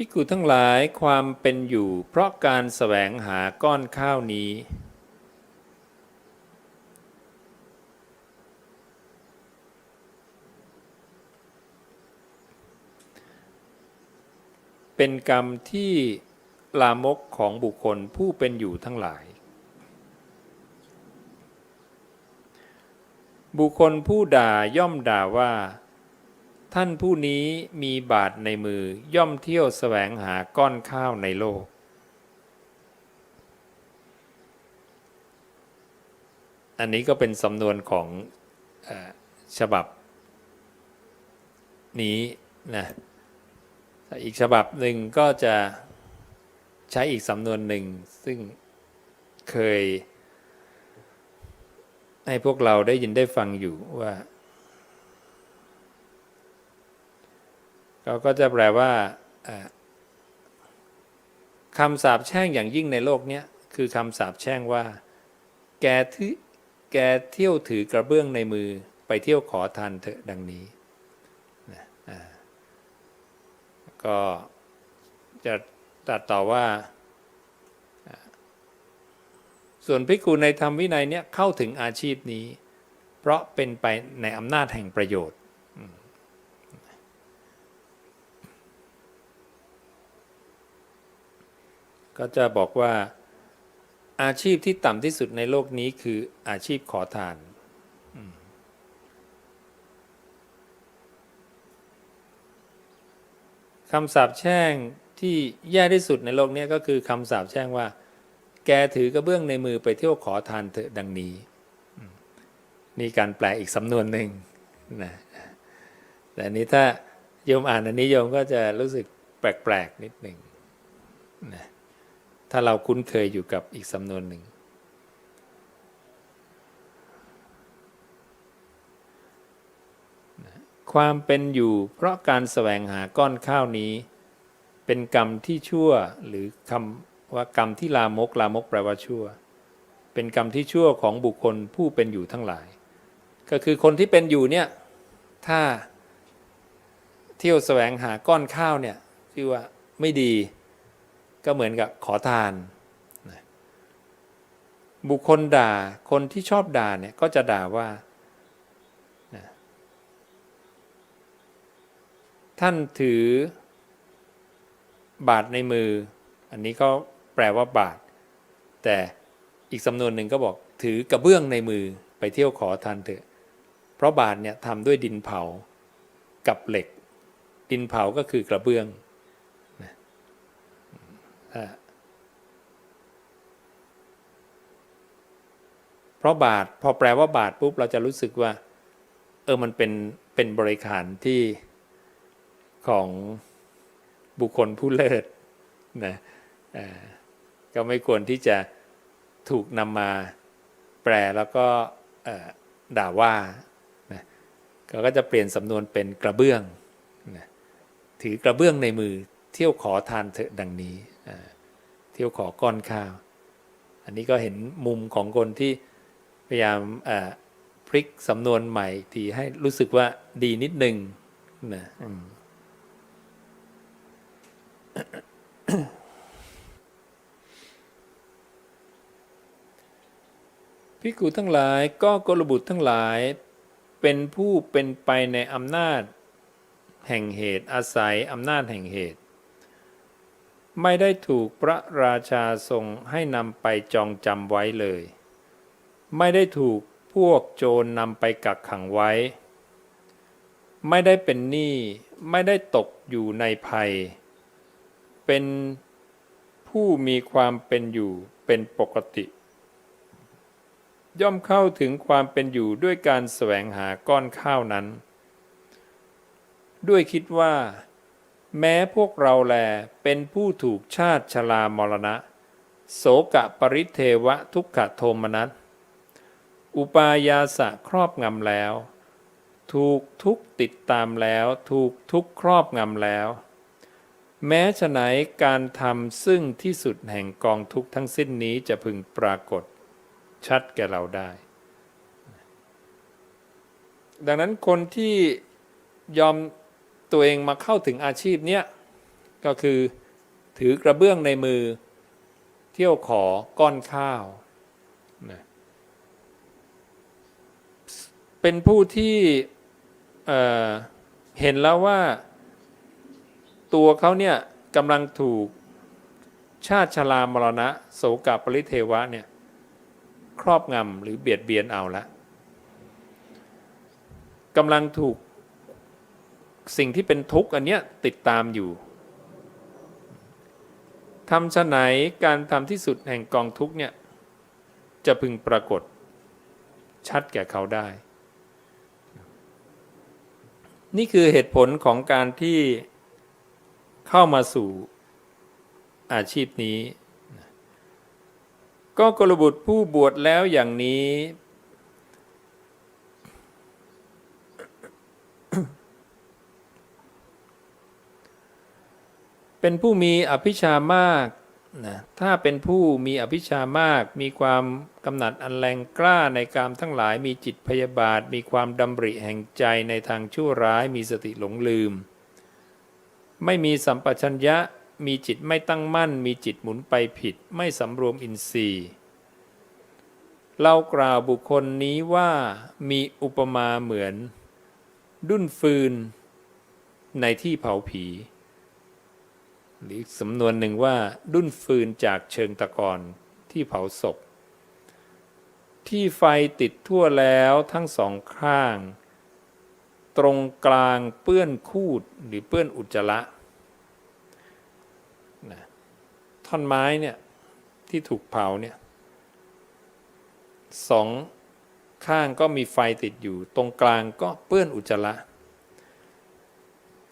พิกุทั้งหลายความเป็นอยู่ เพราะการแสวงหาก้อนข้าวนี้ เป็นกรรมที่ลามกของบุคคลผู้เป็นอยู่ทั้งหลาย บุคคลผู้ด่าย่อมด่าว่า ท่านผู้นี้มีบาทในมือย่อมเที่ยวแสวงหาก้อนข้าวในโลก อันนี้ก็เป็นสำนวนของอฉบับนี้นะอีกฉบับหนึ่งก็จะใช้อีกสำนวนหนึ่งซึ่งเคย ให้พวกเราได้ยินได้ฟังอยู่ว่า เขาก็จะแปลว่าคำสาปแช่งอย่างยิ่งในโลกนี้คือคำสาปแช่งว่า แกถือแกเที่ยวถือกระเบื้องในมือไปเที่ยวขอทานเถอะดังนี้นะก็จะตัดต่อว่า ส่วนภิกขุในธรรมวินัยเนี้ยเข้าถึงอาชีพนี้ เพราะเป็นไปในอำนาจแห่งประโยชน์ ก็จะบอกว่า อาชีพที่ต่ำที่สุดในโลกนี้คืออาชีพขอทาน คำสาปแช่งที่แย่ที่สุดในโลกนี้ก็คือคำสาปแช่งว่า แกถือกระเบื้องในมือไปเที่ยวขอทานเถอะดังนี้ นี่การแปลอีกสำนวนหนึ่งนะแต่นนี้ถ้าโยมอ่านอันนี้โยมก็จะรู้สึกแปลก ๆ นิดหนึ่งนะ ถ้าเราคุ้นเคยอยู่กับอีกสำนวนหนึ่ง ความเป็นอยู่เพราะการแสวงหาก้อนข้าวนี้ เป็นกรรมที่ชั่วหรือคำว่ากรรมที่ลามกลามกแปลว่าชั่ว เป็นกรรมที่ชั่วของบุคคลผู้เป็นอยู่ทั้งหลาย ก็คือคนที่เป็นอยู่เนี่ยถ้าเที่ยวแสวงหาก้อนข้าวเนี่ยที่อว่าไม่ดี ก็เหมือนกับขอทาน บุคคลด่าคนที่ชอบด่าเนี่ยก็จะด่าว่าท่านถือบาทในมือ อันนี้เขาแปลว่าบาท แต่อีกสำนวนหนึ่งก็บอกถือกระเบื้องในมือไปเที่ยวขอทานเถอะ เพราะบาทเนี่ยทำด้วยดินเผากับเหล็ก ดินเผาก็คือกระเบื้อง เพราะบาทพอแปลว่าบาทปุ๊บเราจะรู้สึกว่า เออมันเป็นเป็นบริขารที่ของบุคคลผู้เลิศนะก็ไม่ควรที่จะถูกนำมาแปลแล้วก็ด่าว่านะก็จะเปลี่ยนสำนวนเป็นกระเบื้องนะถือกระเบื้องในมือเที่ยวขอทานเถอะดังนี้ เที่ยวขอก้อนข้าว อันนี้ก็เห็นมุมของคนที่พยายามอ่าพลิกสำนวนใหม่ทีให้รู้สึกว่าดีนิดหนึ่งนะอืมพิกุทั้งหลายก็กลบุตรทั้งหลายเป็นผู้เป็นไปในอำนาจแห่งเหตุอาศัยอำนาจแห่งเหตุ ไม่ได้ถูกพระราชาทรงให้นำไปจองจำไว้เลย ไม่ได้ถูกพวกโจรนำไปกักขังไว้ ไม่ได้เป็นหนี้ไม่ได้ตกอยู่ในภัย เป็นผู้มีความเป็นอยู่เป็นปกติ ย่อมเข้าถึงความเป็นอยู่ด้วยการแสวงหาก้อนข้าวนั้น ด้วยคิดว่า แม้พวกเราแลเป็นผู้ถูกชาติชรามรณะ โสกะปริเทวะทุกขโทมนัส อุปายาสะครอบงำแล้ว ถูกทุกติดตามแล้ว ถูกทุกครอบงำแล้ว แม้ฉะไหนการทำซึ่งที่สุดแห่งกองทุกทั้งสิ้นนี้จะพึงปรากฏ ชัดแก่เราได้ ดังนั้นคนที่ยอม ตัวเองมาเข้าถึงอาชีพเนี้ยก็คือถือกระเบื้องในมือ เที่ยวขอก้อนข้าวนะเป็นผู้ที่เเห็นแล้วว่า ตัวเขาเนี่ยกำลังถูกชาติชรามรณะ โสกปริเทวะเนี่ยครอบงำหรือเบียดเบียนเอาละกำลังถูก สิ่งที่เป็นทุกข์อันเนี้ยติดตามอยู่ทำชะไหนการทำที่สุดแห่งกองทุกข์เนี่ยจะพึงปรากฏชัดแก่เขาได้ นี่คือเหตุผลของการที่เข้ามาสู่อาชีพนี้ ก็กลบุตรผู้บวชแล้วอย่างนี้ เป็นผู้มีอภิชามากนะถ้าเป็นผู้มีอภิชามาก มีความกำหนัดอันแรงกล้าในกามทั้งหลาย มีจิตพยาบาท มีความดำริแห่งใจในทางชั่วร้าย มีสติหลงลืม ไม่มีสัมปชัญญะ มีจิตไม่ตั้งมั่น มีจิตหมุนไปผิด ไม่สำรวมอินทรีย์ เรากล่าวบุคคลนี้ว่ามีอุปมาเหมือน ดุ้นฟืน ในที่เผาผี หรือสำนวนหนึ่งว่าดุ้นฟืนจากเชิงตะกอนที่เผาศพ ที่ไฟติดทั่วแล้วทั้งสองข้าง ตรงกลางเปื้อนคูดหรือเปื้อนอุจจาระนะท่อนไม้เนี่ยที่ถูกเผาเนี่ยสองข้างก็มีไฟติดอยู่ ตรงกลางก็เปื้อนอุจจาระ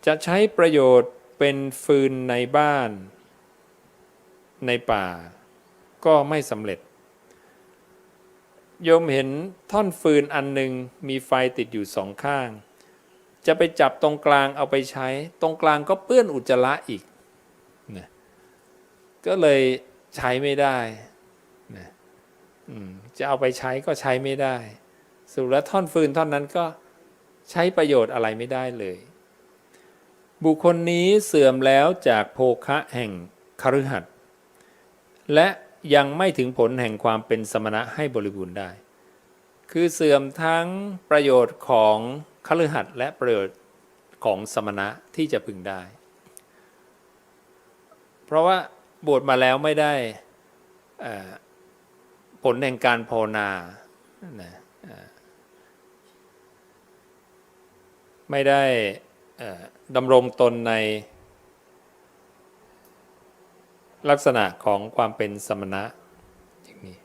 จะใช้ประโยชน์ เป็นฟืนในบ้าน ในป่า ก็ไม่สำเร็จ โยมเห็นท่อนฟืนอันหนึ่งมีไฟติดอยู่สองข้าง จะไปจับตรงกลางเอาไปใช้ ตรงกลางก็เปื้อนอุจจาระอีกนะก็เลยใช้ไม่ได้นะจะเอาไปใช้ก็ใช้ไม่ได้สรุปแล้วท่อนฟืนท่อนนั้นก็ใช้ประโยชน์อะไรไม่ได้เลย บุคคลนี้เสื่อมแล้วจากโภคะแห่งคฤหัสถ์และยังไม่ถึงผลแห่งความเป็นสมณะให้บริบูรณ์ได้ คือเสื่อมทั้งประโยชน์ของคฤหัสถ์และประโยชน์ของสมณะที่จะพึงได้ เพราะว่าบวชมาแล้วไม่ได้ผลแห่งการภาวนาไม่ได้ ดำรงตนในลักษณะของความเป็นสมณะอย่างนี้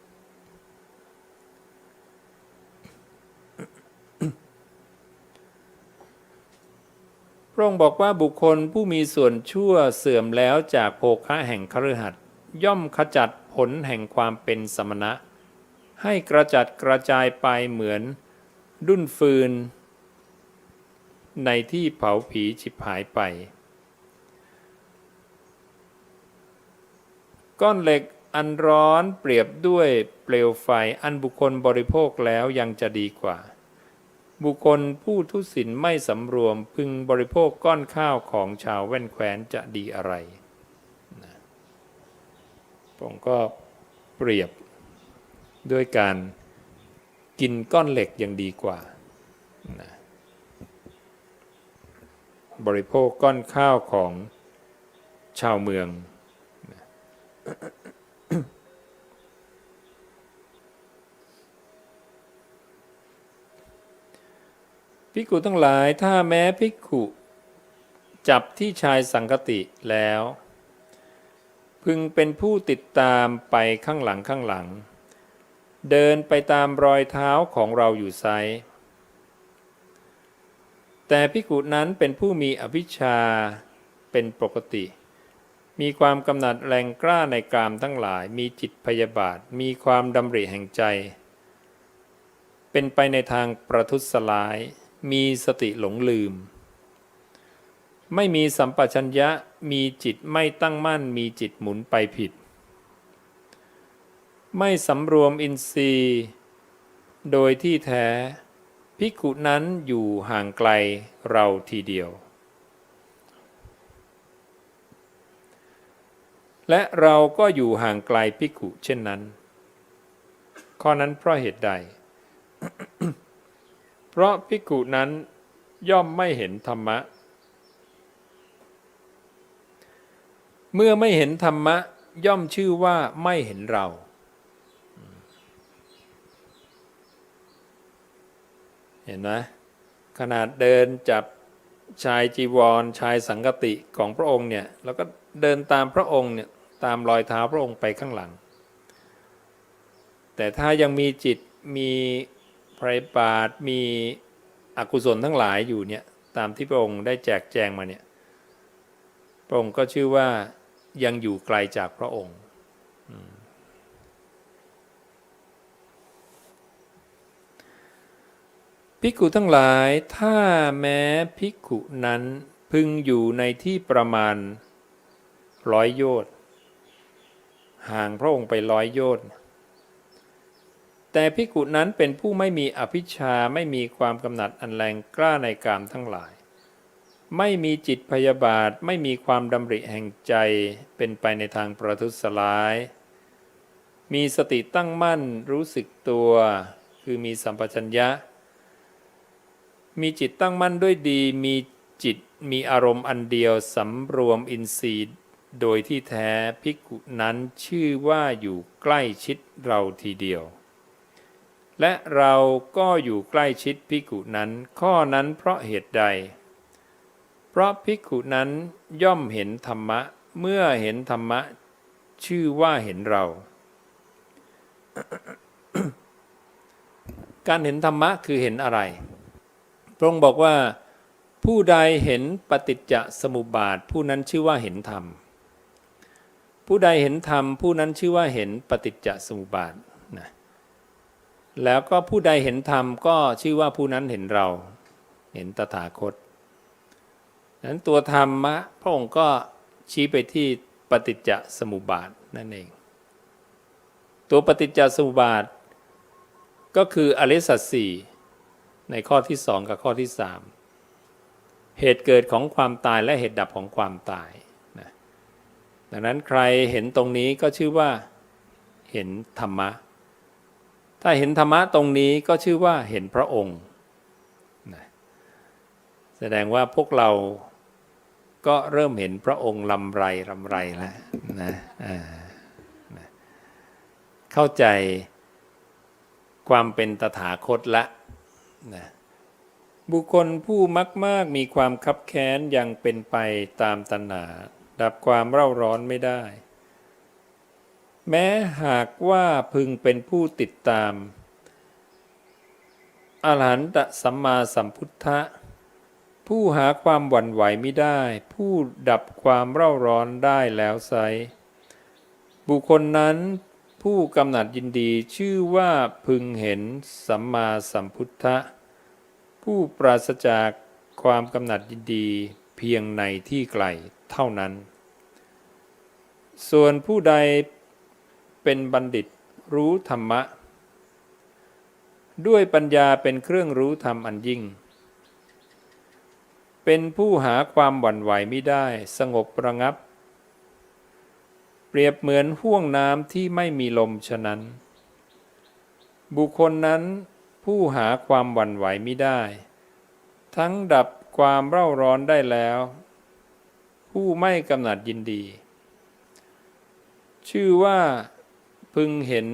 พระองค์บอกว่าบุคคลผู้มีส่วนชั่วเสื่อมแล้วจากโภคะแห่งคฤหัสย่อมขจัดผลแห่งความเป็นสมณะ ให้กระจัดกระจายไปเหมือนดุนฟืน ในที่เผาผีฉิบหายไป ก้อนเหล็กอันร้อนเปรียบด้วยเปลวไฟอันบุคคลบริโภคแล้วยังจะดีกว่า บุคคลผู้ทุศิลไม่สำรวมพึงบริโภคก้อนข้าวของชาวแว่นแคว้นจะดีอะไรผมก็เปรียบด้วยการกินก้อนเหล็กยังดีกว่านะ บริโภคก้อนข้าวของชาวเมือง ภิกขุทั้งหลายถ้าแม้ภิกขุจับที่ชายสังคติแล้ว พึงเป็นผู้ติดตามไปข้างหลังข้างหลัง เดินไปตามรอยเท้าของเราอยู่ไซ แต่ภิกุนั้นเป็นผู้มีอภิชาเป็นปกติ มีความกำหนัดแรงกล้าในกามทั้งหลาย มีจิตพยาบาท มีความดำริแห่งใจ เป็นไปในทางประทุษร้าย มีสติหลงลืม ไม่มีสัมปชัญญะ มีจิตไม่ตั้งมั่น มีจิตหมุนไปผิด ไม่สำรวมอินทรีย์ โดยที่แท้ ภิกขุนั้นอยู่ห่างไกลเราทีเดียว และเราก็อยู่ห่างไกลภิกขุเช่นนั้น ข้อนั้นเพราะเหตุใด เพราะภิกขุนั้นย่อมไม่เห็นธรรมะ เมื่อไม่เห็นธรรมะย่อมชื่อว่าไม่เห็นเรา ห็นไหมขนาดเดินจับชายจีวร ชายสังกติของพระองค์เนี่ยแล้วก็เดินตามพระองค์เนี่ยตามรอยเท้าพระองค์ไปข้างหลัง แต่ถ้ายังมีจิตมีไพรปาดมีอกุศลทั้งหลายอยู่เนี่ยตามที่พระองค์ได้แจกแจงมาเนี่ยพระองค์ก็ชื่อว่ายังอยู่ไกลจากพระองค์ ภิกขุทั้งหลาย ถ้าแม้ภิกขุนั้นพึงอยู่ในที่ประมาณร้อยโยชน์ห่างพระองค์ไปร้อยโยชน์แต่ภิกขุนั้นเป็นผู้ไม่มีอภิชาไม่มีความกำหนัดอันแรงกล้าในกามทั้งหลาย ไม่มีจิตพยาบาทไม่มีความดำริแห่งใจเป็นไปในทางประทุษร้าย มีสติตั้งมั่นรู้สึกตัว คือมีสัมปชัญญะ มีจิตตั้งมั่นด้วยดี มีจิตมีอารมณ์อันเดียวสำรวมอินทรีย์ โดยที่แท้ภิกขุนั้นชื่อว่าอยู่ใกล้ชิดเราทีเดียว และเราก็อยู่ใกล้ชิดภิกขุนั้น ข้อนั้นเพราะเหตุใด เพราะภิกขุนั้นย่อมเห็นธรรมะ เมื่อเห็นธรรมะ ชื่อว่าเห็นเราการเห็นธรรมะคือเห็นอะไร ระองค์บอกว่าผู้ใดเห็นปฏิจจสมุปบาท ผู้นั้นชื่อว่าเห็นธรรม ผู้ใดเห็นธรรม ผู้นั้นชื่อว่าเห็นปฏิจจสมุปบาทนะแล้วก็ผู้ใดเห็นธรรมก็ชื่อว่าผู้นั้นเห็นเราเห็นตถาคตนั้นตัวธรรมะพระองค์ก็ชี้ไปที่ปฏิจจสมุปบาทนั่นเอง ตัวปฏิจจสมุปบาท ก็คืออริสัจสี่ ในข้อที่สองกับข้อที่สามเหตุเกิดของความตายและเหตุดับของความตายนะดังนั้นใครเห็นตรงนี้ก็ชื่อว่าเห็นธรรมะ ถ้าเห็นธรรมะตรงนี้ก็ชื่อว่าเห็นพระองค์นะแสดงว่าพวกเราก็เริ่มเห็นพระองค์ลำไรลำไรแล้วนะนะเข้าใจความเป็นตถาคตละ นะบุคคลผู้มักมากมีความคับแค้นยังเป็นไปตามตัณหา ดับความเร่าร้อนไม่ได้ แม้หากว่าพึงเป็นผู้ติดตามอรหันตสัมมาสัมพุทธะ ผู้หาความหวั่นไหวไม่ได้ ผู้ดับความเร่าร้อนได้แล้วไซบุคคลนั้น ผู้กำหนัดยินดีชื่อว่าพึงเห็นสัมมาสัมพุทธะ ผู้ปราศจากความกำหนัดยินดีเพียงในที่ไกลเท่านั้น ส่วนผู้ใดเป็นบัณฑิตรู้ธรรมะ ด้วยปัญญาเป็นเครื่องรู้ธรรมอันยิ่ง เป็นผู้หาความหวั่นไหวไม่ได้สงบระงับ เปรียบเหมือนห่วงน้ำที่ไม่มีลมฉะนั้น บุคคลนั้นผู้หาความหวั่นไหวไม่ได้ ทั้งดับความเร่าร้อนได้แล้ว ผู้ไม่กำหนัดยินดี ชื่อว่าพึงเห็น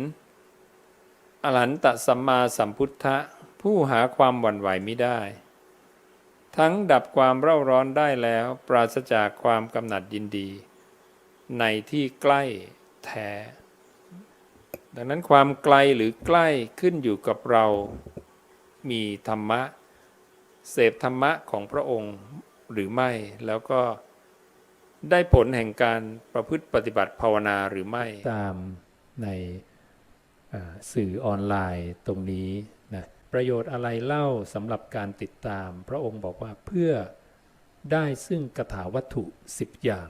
อรหันตสัมมาสัมพุทธะผู้หาความหวั่นไหวไม่ได้ ทั้งดับความเร่าร้อนได้แล้ว ปราศจากความกำหนัดยินดี ในที่ใกล้แท้ ดังนั้นความไกลหรือใกล้ขึ้นอยู่กับเรา มีธรรมะ เสพธรรมะของพระองค์หรือไม่แล้วก็ได้ผลแห่งการประพฤติปฏิบัติภาวนาหรือไม่ ตามในสื่อออนไลน์ตรงนี้นะประโยชน์อะไรเล่าสำหรับการติดตาม พระองค์บอกว่าเพื่อได้ซึ่งกถาวัตถุ 10 อย่าง